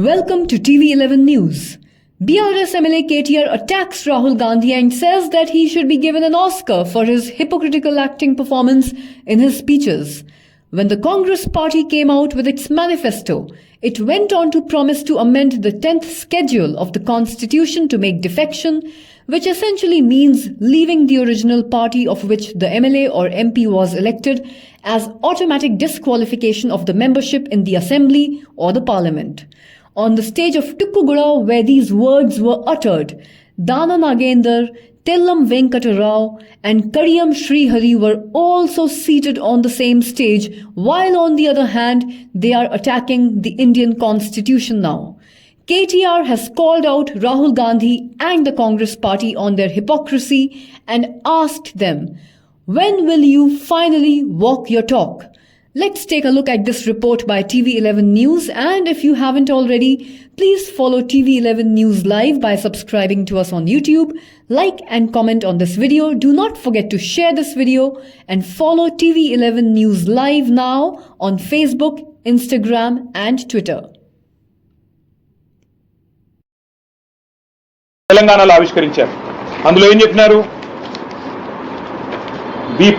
Welcome to TV11 News. BRS MLA KTR attacks Rahul Gandhi and says that he should be given an Oscar for his hypocritical acting performance in his speeches. When the Congress party came out with its manifesto, it went on to promise to amend the 10th schedule of the constitution to make defection, which essentially means leaving the original party of which the MLA or MP was elected as automatic disqualification of the membership in the assembly or the parliament. On the stage of Tukkugura, where these words were uttered, Dana Nagender, Tellam Venkata Rao, and Kariyam Srihari were also seated on the same stage, while on the other hand, they are attacking the Indian constitution now. KTR has called out Rahul Gandhi and the Congress party on their hypocrisy and asked them, when will you finally walk your talk? Let's take a look at this report by TV11 News and if you haven't already, please follow TV11 News Live by subscribing to us on YouTube, like and comment on this video. Do not forget to share this video and follow TV11 News Live now on Facebook, Instagram and Twitter. తెలంగాణలో ఆవిష్కరించారు అందులో ఏం చెప్పినారు వి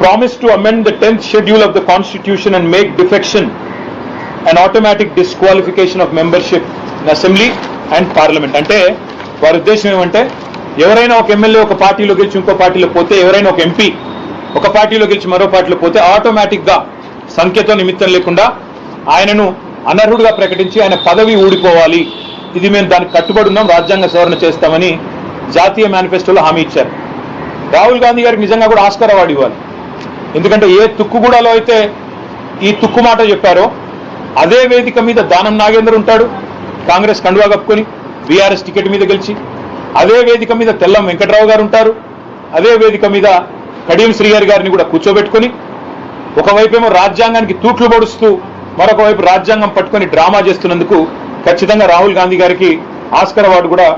promise to amend the tenth schedule of the constitution and make defection and automatic disqualification of membership in assembly and parliament అంటే వారి ఉద్దేశం ఏమంటే ఎవరైనా ఒక ఎమ్మెల్యే ఒక పార్టీలో గెలిచి ఇంకో పార్టీలో పోతే ఎవరైనా ఒక ఎంపీ ఒక పార్టీలో గెలిచి మరో పార్టీలో పోతే ఆటోమేటిక్గా సంఖ్యతో నిమిత్తం లేకుండా ఆయనను అనర్హుడుగా ప్రకటించి ఆయన పదవి ఊడిపోవాలి. ఇది మేము దానికి కట్టుబడి ఉన్నాం రాజ్యాంగ సవరణ చేస్తామని జాతీయ మేనిఫెస్టోలో హామీ ఇచ్చారు. రాహుల్ గాంధీ గారికి నిజంగా కూడా ఆస్కార్ అవార్డు ఇవ్వాలి. ఎందుకంటే ఏ తుక్కుగూడలో అయితే ఈ తుక్కు మాట చెప్పారో అదే వేదిక మీద దానం నాగేందర్ ఉంటాడు కాంగ్రెస్ కండువా కప్పుకొని బీఆర్ఎస్ టికెట్ మీద గెలిచి అదే వేదిక మీద తెల్లం వెంకట్రావు గారు ఉంటారు అదే వేదిక మీద కడియం శ్రీగారి గారిని కూడా కూర్చోబెట్టుకొని ఒకవైపేమో రాజ్యాంగానికి తూట్లు పొడుస్తూ మరొక వైపు రాజ్యాంగం పట్టుకొని డ్రామా చేస్తున్నందుకు ఖచ్చితంగా రాహుల్ గాంధీ గారికి ఆస్కర్ అవార్డు కూడా